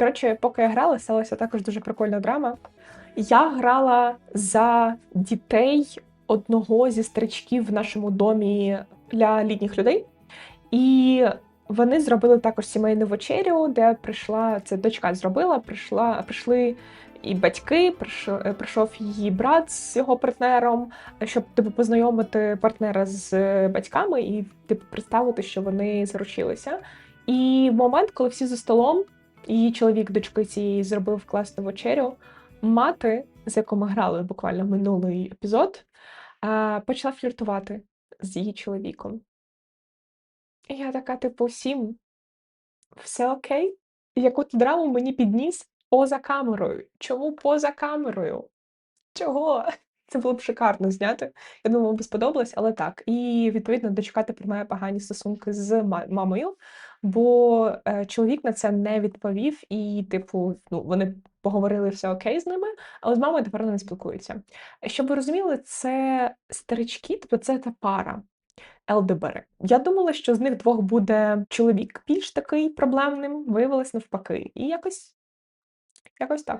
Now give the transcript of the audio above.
Коротше, поки я грала, сталася також дуже прикольна драма. Я грала за дітей одного зі старичків в нашому домі для літніх людей. І вони зробили також сімейну вечерю, де прийшла це дочка зробила. Прийшла, прийшли і батьки, прийшов, прийшов її брат з його партнером, щоб типу познайомити партнера з е, батьками і типу представити, що вони заручилися. І в момент, коли всі за столом, її чоловік дочки цієї зробив класну вечерю. Мати, з якою ми грали буквально минулий епізод, почала фліртувати з її чоловіком. І я така, типу, всім, все окей? Яку ти драму мені підніс поза камерою? Чому поза камерою? Чого? Це було б шикарно зняти. Я думаю, вам би сподобалось, але так. І відповідно дочка тепер має погані стосунки з ма- мамою, бо е, чоловік на це не відповів, і, типу, ну, вони поговорили все окей з ними, але з мамою тепер не спілкуються. Щоб ви розуміли, це старички, тобто це та пара. ЛДБР. Я думала, що з них двох буде чоловік більш такий проблемним, виявилось навпаки. І якось, якось так.